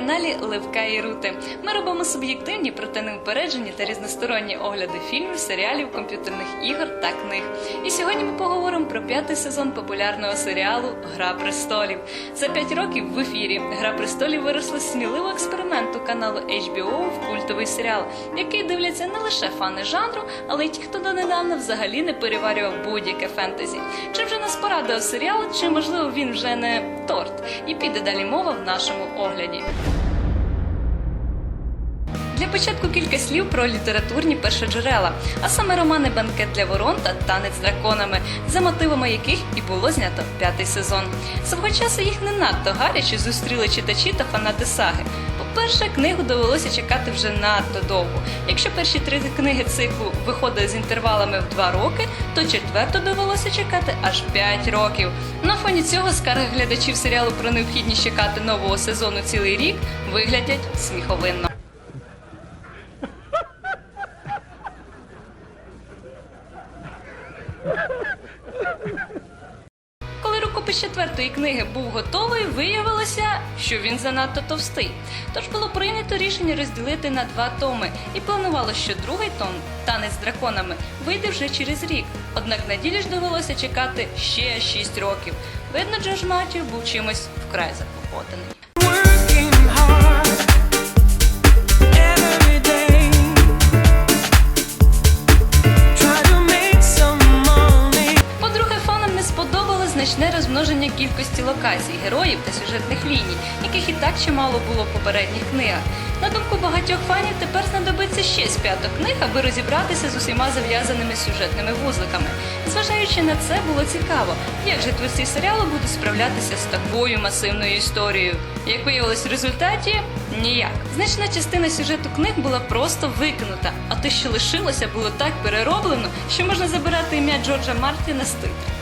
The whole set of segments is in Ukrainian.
каналі Левка і Рути. Ми робимо суб'єктивні, проте неупереджені та різносторонні огляди фільмів, серіалів, комп'ютерних ігор та книг. І сьогодні ми поговоримо про п'ятий сезон популярного серіалу Гра престолів. За п'ять років в ефірі Гра престолів виросла з сміливого експерименту каналу HBO в культовий серіал, який дивляться не лише фани жанру, але й ті, хто донедавна взагалі не переварював будь-яке фентезі. Чи вже нас порадив серіал, чи можливо він вже не торт? І піде далі мова в нашому огляді. Для початку кілька слів про літературні першоджерела, а саме романи Банкет для ворон та Танець з драконами, за мотивами яких і було знято п'ятий сезон. Свого часу їх не надто гаряче зустріли читачі та фанати саги. По-перше, книгу довелося чекати вже надто довго. Якщо перші три книги циклу виходили з інтервалами в два роки, то четверту довелося чекати аж 5 років. На фоні цього скарги глядачів серіалу про необхідність чекати нового сезону цілий рік виглядять сміховинно. Четвертої книги був готовий, виявилося, що він занадто товстий. Тож було прийнято рішення розділити на два томи, і планувало, що другий том танець з драконами вийде вже через рік. Однак на ділі ж довелося чекати ще 6 років. Видно, Джордж Матію був чимось вкрай заклопотаний. Значне розмноження кількості локацій, героїв та сюжетних ліній, яких і так чимало було в попередніх книгах. На думку багатьох фанів, тепер знадобиться ще з п'яток книг, аби розібратися з усіма зав'язаними сюжетними вузликами. Зважаючи на це, було цікаво, як же творці серіалу будуть справлятися з такою масивною історією. Як виявилось в результаті, ніяк. Значна частина сюжету книг була просто викинута, а те, що лишилося, було так перероблено, що можна забирати ім'я Джорджа Мартіна з титрів.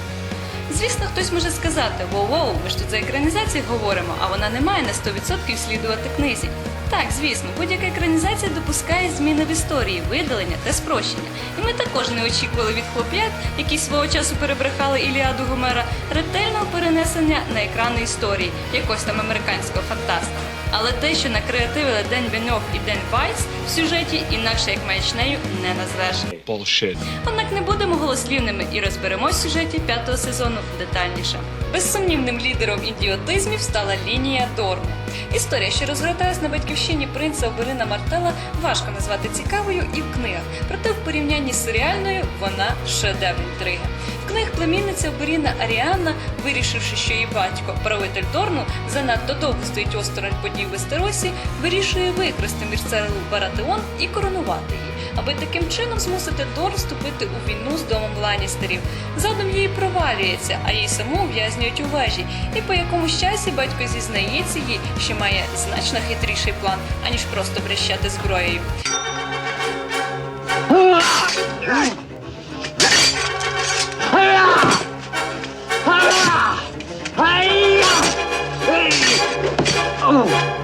Звісно, хтось може сказати: воу-воу, ми ж тут за екранізацію говоримо, а вона не має на 100% слідувати книзі. Так, звісно, будь-яка екранізація допускає зміни в історії, видалення та спрощення. І ми також не очікували від хлоп'ят, які свого часу перебрехали Іліаду Гомера, ретельного перенесення на екрани історії якогось там американського фантаста. Але те, що накреативили Ден Беньов і Ден Вайс в сюжеті, інакше як маячнею не назвеш. Bullshit. Однак не будемо голослівними і розберемось в сюжеті п'ятого сезону детальніше. Безсумнівним лідером ідіотизмів стала лінія Дорму. Історія, що розгорталась на батьківщині принца Оберина Мартела, важко назвати цікавою і в книгах. Проте в порівнянні з серіальною вона шедевр інтриги. В книгах племінниця Оберіна Аріанна, вирішивши, що її батько, правитель Дорну, занадто довго стоїть осторонь подій в Вестеросі, вирішує викрасти Мірцелу Баратеон і коронувати її, аби таким чином змусити Дор вступити у війну з домом Ланістерів. Задум її провалюється, а її саму ув'язнюють у вежі. І по якомусь часі батько зізнається їй, що має значно хитріший план, аніж просто брещати зброєю. В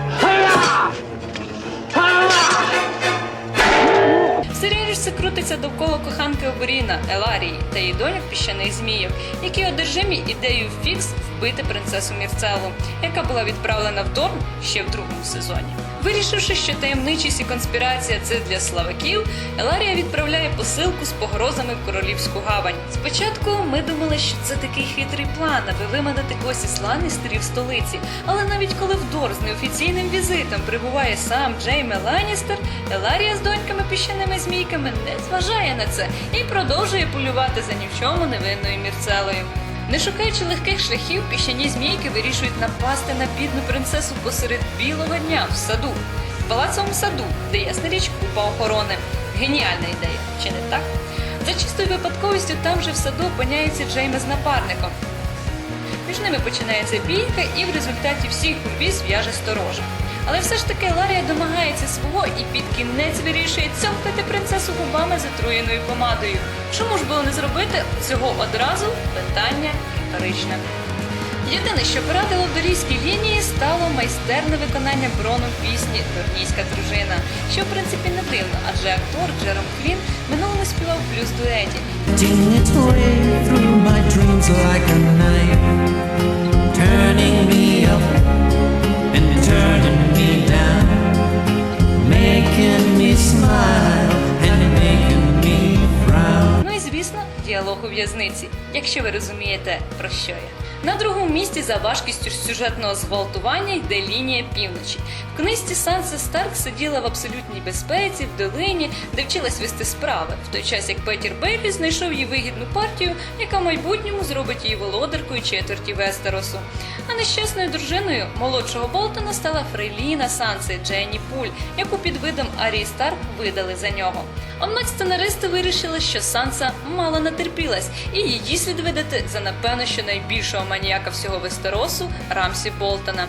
все крутиться довкола коханки Оберіна, Еларії та її доля піщаних зміїв, які одержимі ідеєю фікс вбити принцесу Мірцелу, яка була відправлена в Дорн ще в другому сезоні. Вирішивши, що таємничість і конспірація це для славаків, Еларія відправляє посилку з погрозами в королівську гавань. Спочатку ми думали, що це такий хитрий план, аби виманити когось із Ланністерів в столиці. Але навіть коли в Дор з неофіційним візитом прибуває сам Джейме Ланністер, Еларія з доньками піщаними змійками не зважає на це і продовжує полювати за ні в чому невинною мірцелою. Не шукаючи легких шляхів, піщані змійки вирішують напасти на бідну принцесу посеред білого дня в саду, в палацовому саду, де ясна річ купа охорони. Геніальна ідея, чи не так? За чистою випадковістю там же в саду опиняється Джейме з напарником. Між ними починається бійка, і в результаті всіх обіз в'яже сторожа. Але все ж таки Ларія домагається свого і під кінець вирішує цьомкати принцесу губами з отруєною помадою. Чому ж було не зробити цього одразу? Питання риторичне. Єдине, що порадило в дорійській лінії, стало майстерне виконання брону пісні Дорнійська дружина, що в принципі не дивно, адже актор Джером Клін минулому співав блюз дуеті. Turning me up Ну і звісно, діалог у в'язниці, якщо ви розумієте, про що я. На другому місці за важкістю сюжетного зґвалтування йде лінія півночі. В книжці Санса Старк сиділа в абсолютній безпеці в долині, де вчилась вести справи, в той час як Петір Бейлі знайшов їй вигідну партію, яка в майбутньому зробить її володаркою четверті Вестеросу. А нещасною дружиною молодшого Болтона стала Фрейліна Санси Дженні Пуль, яку під видом Арії Старк видали за нього. Однак сценаристи вирішили, що Санса мало натерпілась, і її слід видати за напевно, що найбільшого маніяка всього Вестеросу Рамсі Болтона.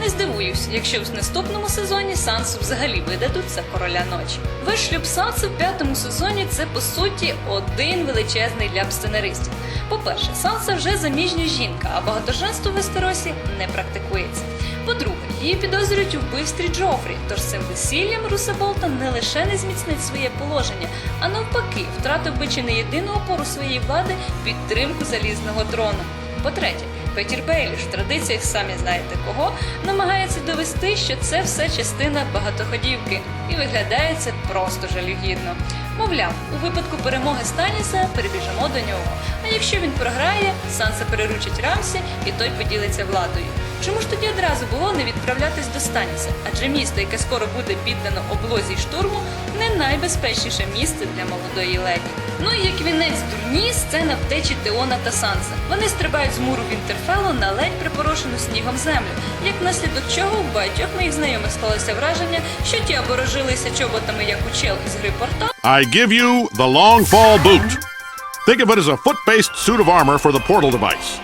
Не здивуюсь, якщо в наступному сезоні Сансу взагалі видадуть за короля ночі. Весь Санси в п'ятому сезоні це по суті один величезний ляп сценаристів. По-перше, Санса вже заміжня жінка, а багатоженство в Вестеросі не практикується. По-друге, її підозрюють у вбивстві Джофрі, тож цим весіллям Руса Болтон не лише не зміцнить своє положення, а навпаки, втратив би чи не єдину опору своєї влади підтримку залізного трону. По-третє, Петір Бейліш в традиціях самі знаєте кого намагається довести, що це все частина багатоходівки, і виглядає це просто жалюгідно. Мовляв, у випадку перемоги Станіса перебіжимо до нього. А якщо він програє, Санса переручить Рамсі, і той поділиться владою. Чому ж тоді одразу було не відправлятись до Станіса? Адже місто, яке скоро буде піддано облозі й штурму, не найбезпечніше місце для молодої леді. Ну і як вінець дурні, сцена втечі Теона та Санса. Вони стрибають з муру Вінтерфеллу на ледь припорошену снігом землю, як наслідок чого у багатьох моїх знайомих склалося враження, що ті або рожилися чоботами, як у чел із гри портал, I give you the long fall boot. Think of it as a foot based suit of armor for the portal device.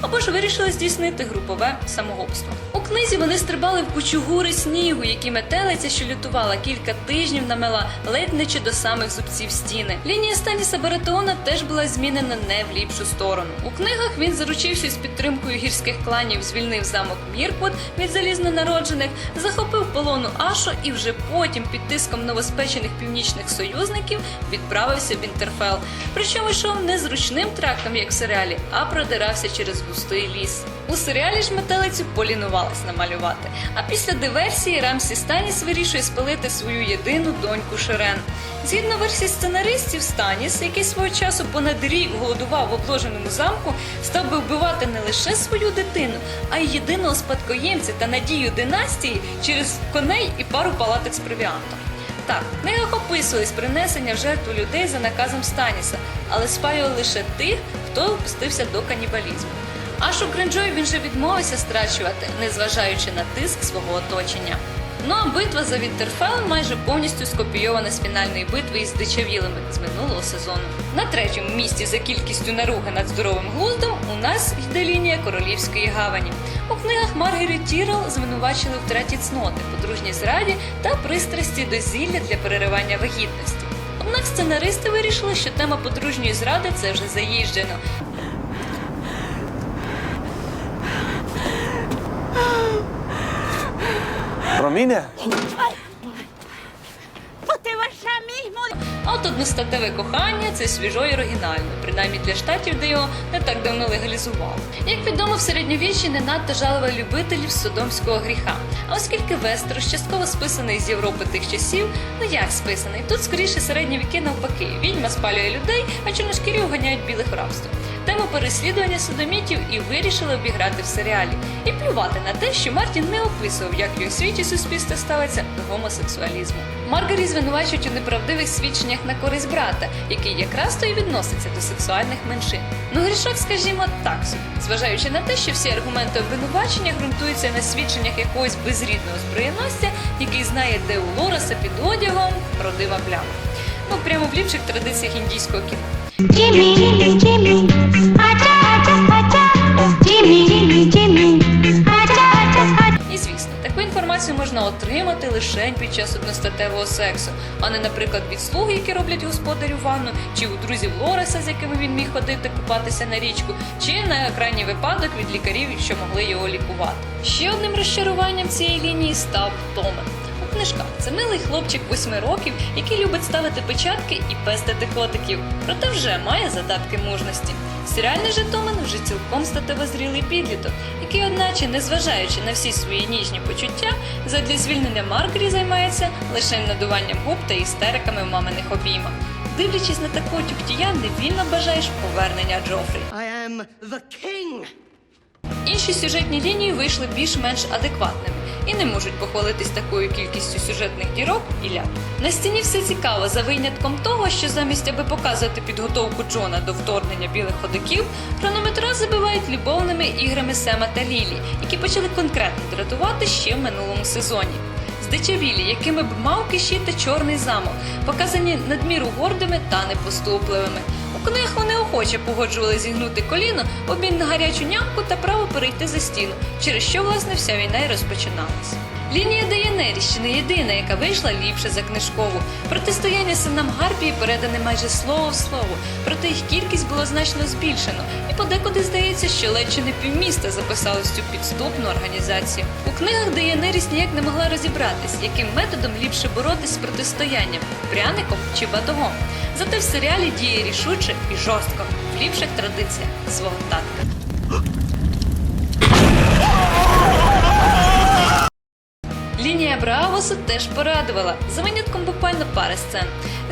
Або ж вирішили здійснити групове самогубство. У книзі вони стрибали в кучу гури снігу, які метелиця, що лютувала кілька тижнів, намела ледь не чи до самих зубців стіни. Лінія Станіса Баратеона теж була змінена не в ліпшу сторону. У книгах він заручився з підтримкою гірських кланів, звільнив замок Мірквуд від залізнонароджених, захопив полону Ашу і вже потім під тиском новоспечених північних союзників відправився в Інтерфел. Причому йшов не зручним трактом, як в серіалі, а продирався через густий ліс. У серіалі ж метелицю полінувалась намалювати. А після диверсії Рамсі Станіс вирішує спалити свою єдину доньку Шерен. Згідно версії сценаристів, Станіс, який свого часу понад рік голодував в обложеному замку, став би вбивати не лише свою дитину, а й єдиного спадкоємця та надію династії через коней і пару палаток з провіантом. Так, книгах описувались принесення в жертву людей за наказом Станіса, але спаювали лише тих, хто впустився до канібалізму. Аж у Гринджої він же відмовився страчувати, незважаючи на тиск свого оточення. Ну а битва за Вінтерфелл майже повністю скопійована з фінальної битви із дичавілими з минулого сезону. На третьому місці за кількістю наруги над здоровим глуздом у нас йде лінія королівської гавані. У книгах Маргарет Тірол звинувачили в траті цноти, подружній зраді та пристрасті до зілля для переривання вагітності. Однак сценаристи вирішили, що тема подружньої зради це вже заїжджено. Romina. No te mismo. А от одностатеве кохання це свіжо і оригінально, принаймні для штатів, де його не так давно легалізували. Як відомо, в середньовіччі не надто жалили любителів содомського гріха. А оскільки Вестерос частково списаний з Європи тих часів, ну як списаний? Тут скоріше середні віки навпаки. Відьма спалює людей, а чорношкірі вганяють білих в рабство. Тему переслідування содомітів і вирішили обіграти в серіалі. І плювати на те, що Мартін не описував, як і у світі суспільство ставиться до гомосексуалізму. Маргарі звинувачують у неправдивих свідченнях на користь брата, який якраз то й відноситься до сексуальних меншин. Ну грішок, скажімо, так собі, зважаючи на те, що всі аргументи обвинувачення ґрунтуються на свідченнях якогось безрідного зброєносця, який знає, де у Лораса під одягом родима пляма. Ну прямо в ліпших традиціях індійського кіно. Jimmy, Jimmy, acha. Jimmy, Jimmy, Jimmy, інформацію можна отримати лише під час одностатевого сексу, а не, наприклад, від слуг, які роблять господарю ванну, чи у друзів Лореса, з якими він міг ходити купатися на річку, чи на крайній випадок від лікарів, що могли його лікувати. Ще одним розчаруванням цієї лінії став Томен. У книжках це милий хлопчик 8 років, який любить ставити печатки і пестити котиків, проте вже має задатки мужності. Серіальний же Томен вже цілком статевозрілий підліток, який, одначе, незважаючи на всі свої ніжні почуття, задля звільнення Маргарі займається лише надуванням губ та істериками в маминих обіймах. дивлячись на такого тюктія, невільно бажаєш повернення Джофрі. I am the king. Інші сюжетні лінії вийшли більш-менш адекватними і не можуть похвалитись такою кількістю сюжетних дірок і ляп. На стіні все цікаво за винятком того, що замість аби показувати підготовку Джона до вторгнення білих ходоків, хронометра забивають любовними іграми Сема та Лілі, які почали конкретно дратувати ще в минулому сезоні. Здичавілі, якими б мав кишіти чорний замок, показані надміру гордими та непоступливими. У книгах вони охоче погоджували зігнути коліно, обмін на гарячу нямку та право перейти за стіну, через що власне вся війна й розпочиналась. Лінія Деянері ще не єдина, яка вийшла ліпше за книжкову. Протистояння синам Гарпії передане майже слово в слово, проте їх кількість було значно збільшено, і подекуди здається, що ледь чи не півміста записали цю підступну організацію. У книгах Деянеріс ніяк не могла розібратись, яким методом ліпше боротись з протистоянням пряником чи батогом. Зате в серіалі діє рішуче і жорстко, в ліпших традиціях свого татка. Лінія Браавосу теж порадувала, за винятком буквально пари сцен.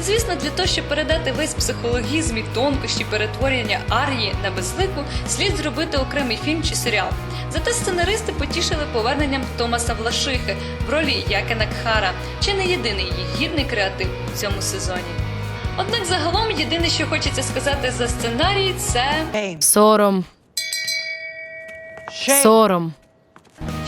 Звісно, для того, щоб передати весь психологізм і тонкощі перетворення Арії на безлику, слід зробити окремий фільм чи серіал. Зате сценаристи потішили поверненням Томаса Влашихи в ролі Якена Кхара, чи не єдиний її гідний креатив у цьому сезоні. Однак загалом єдине, що хочеться сказати за сценарій, це Сором. Сором.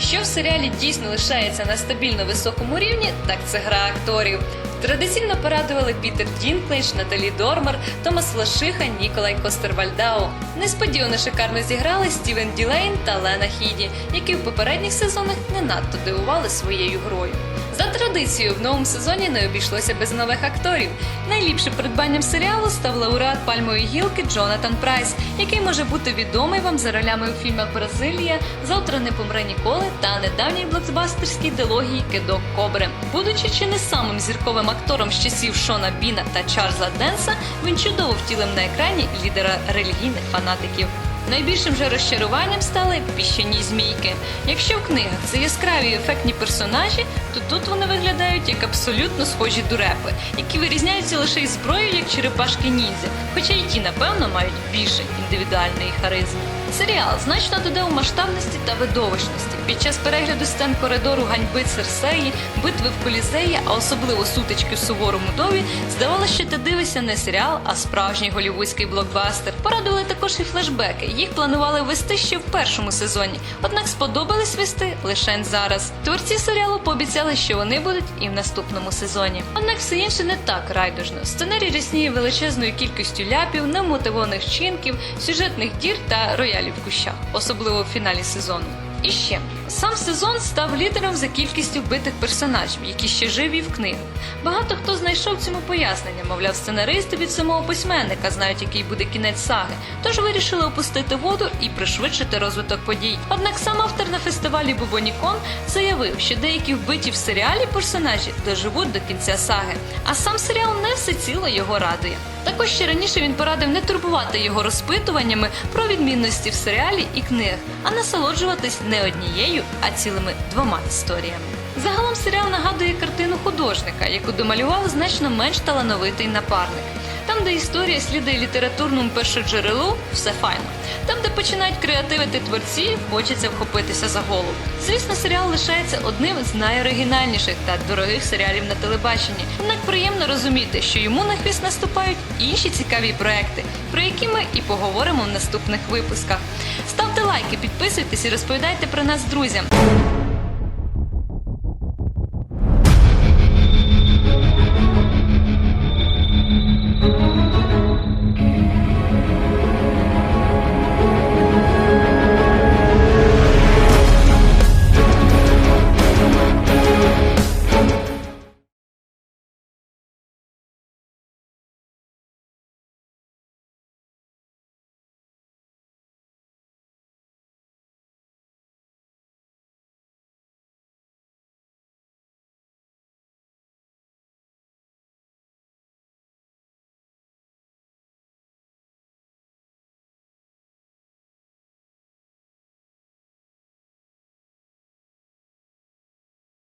Що в серіалі дійсно лишається на стабільно високому рівні, так це гра акторів. Традиційно порадували Пітер Дінклейдж, Наталі Дормер, Томас Лашиха, Ніколай Костервальдау. Несподівано шикарно зіграли Стівен Ділейн та Лена Хіді, які в попередніх сезонах не надто дивували своєю грою. За традицією, в новому сезоні не обійшлося без нових акторів. Найліпшим придбанням серіалу став лауреат пальмової гілки Джонатан Прайс, який може бути відомий вам за ролями у фільмах Бразилія, Завтра не помре ніколи та недавній блокбастерській дилогії Кидок Кобри. Будучи чи не самим зірковим актором з часів Шона Біна та Чарльза Денса, він чудово втілив на екрані лідера релігійних фанатиків. Найбільшим же розчаруванням стали піщані змійки. Якщо в книгах це яскраві ефектні персонажі, то тут вони виглядають як абсолютно схожі дурепи, які вирізняються лише із зброєю, як черепашки ніндзя, хоча й ті, напевно, мають більше індивідуальної харизми. Серіал значно додав масштабності та видовищності. Під час перегляду сцен коридору ганьби Церсеї, битви в Колізеї, а особливо сутички в суворому дові, здавалося, що ти дивишся не серіал, а справжній голівудський блокбастер. Порадували також і флешбеки. Їх планували вести ще в першому сезоні, однак сподобались вести лише зараз. Творці серіалу пообіцяли, що вони будуть і в наступному сезоні. Однак все інше не так райдужно. Сценарій рісніє величезною кількістю ляпів, немотивованих вчинків, сюжетних дір та роялів в кущах, особливо в фіналі сезону. І ще сам сезон став лідером за кількістю вбитих персонажів, які ще живі в книгах. Багато хто знайшов цьому пояснення, мовляв, сценаристи від самого письменника знають, який буде кінець саги, тож вирішили опустити воду і пришвидшити розвиток подій. Однак сам автор на фестивалі Бубонікон заявив, що деякі вбиті в серіалі персонажі доживуть до кінця саги, а сам серіал не всеціло його радує. Також ще раніше він порадив не турбувати його розпитуваннями про відмінності в серіалі і книгах, а насолоджуватись не однією, а цілими двома історіями. Загалом серіал нагадує картину художника, яку домалював значно менш талановитий напарник. Там, де історія слідує літературному першоджерелу, все файно. Там, де починають креативити творці, хочеться вхопитися за голову. Звісно, серіал лишається одним з найоригінальніших та дорогих серіалів на телебаченні. Однак приємно розуміти, що йому на хвіст наступають інші цікаві проекти, про які ми і поговоримо в наступних випусках. Ставте лайки, підписуйтесь і розповідайте про нас друзям.